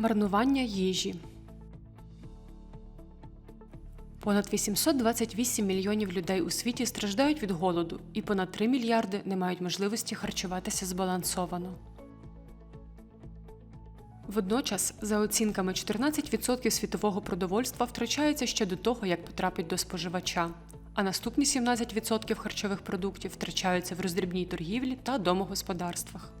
Марнування їжі. Понад 828 мільйонів людей у світі страждають від голоду, і понад 3 мільярди не мають можливості харчуватися збалансовано. Водночас, за оцінками, 14% світового продовольства втрачається ще до того, як потрапить до споживача, а наступні 17% харчових продуктів втрачаються в роздрібній торгівлі та домогосподарствах.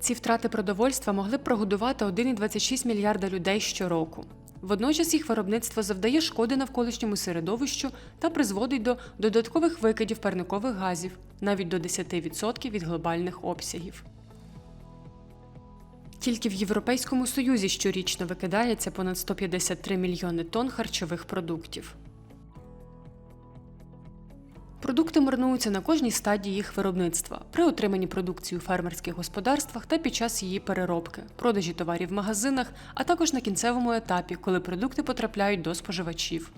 Ці втрати продовольства могли б прогодувати 1,26 мільярда людей щороку. Водночас їх виробництво завдає шкоди навколишньому середовищу та призводить до додаткових викидів парникових газів навіть до 10% від глобальних обсягів. Тільки в Європейському Союзі щорічно викидається понад 153 мільйони тонн харчових продуктів. Продукти марнуються на кожній стадії їх виробництва при отриманні продукції у фермерських господарствах та під час її переробки, продажі товарів в магазинах, а також на кінцевому етапі, коли продукти потрапляють до споживачів.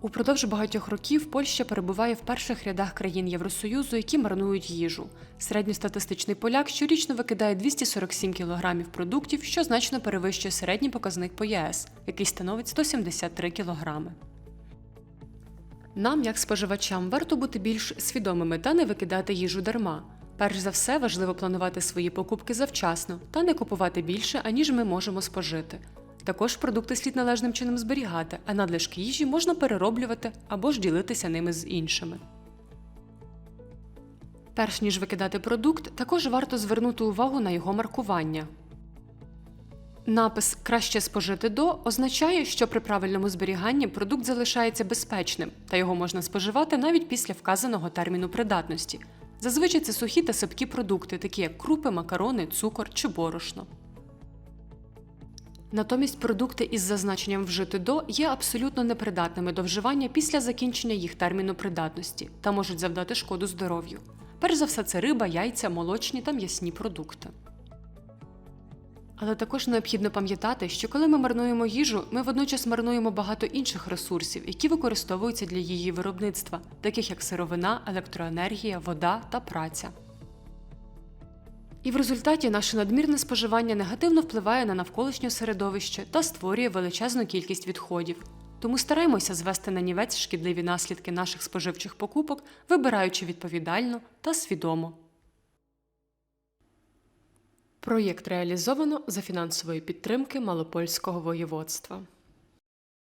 Упродовж багатьох років Польща перебуває в перших рядах країн Євросоюзу, які марнують їжу. Середньостатистичний поляк щорічно викидає 247 кг продуктів, що значно перевищує середній показник по ЄС, який становить 173 кг. Нам, як споживачам, варто бути більш свідомими та не викидати їжу дарма. Перш за все, важливо планувати свої покупки завчасно та не купувати більше, аніж ми можемо спожити. Також продукти слід належним чином зберігати, а надлишки їжі можна перероблювати або ж ділитися ними з іншими. Перш ніж викидати продукт, також варто звернути увагу на його маркування. Напис Краще спожити до означає, що при правильному зберіганні продукт залишається безпечним та його можна споживати навіть після вказаного терміну придатності. Зазвичай це сухі та сипкі продукти, такі як крупи, макарони, цукор чи борошно. Натомість продукти із зазначенням вжити до є абсолютно непридатними до вживання після закінчення їх терміну придатності та можуть завдати шкоду здоров'ю. Перш за все, це риба, яйця, молочні та м'ясні продукти. Але також необхідно пам'ятати, що коли ми марнуємо їжу, ми водночас марнуємо багато інших ресурсів, які використовуються для її виробництва, таких як сировина, електроенергія, вода та праця. І в результаті наше надмірне споживання негативно впливає на навколишнє середовище та створює величезну кількість відходів. Тому стараємося звести на нівець шкідливі наслідки наших споживчих покупок, вибираючи відповідально та свідомо. Проєкт реалізовано за фінансової підтримки Малопольського воєводства.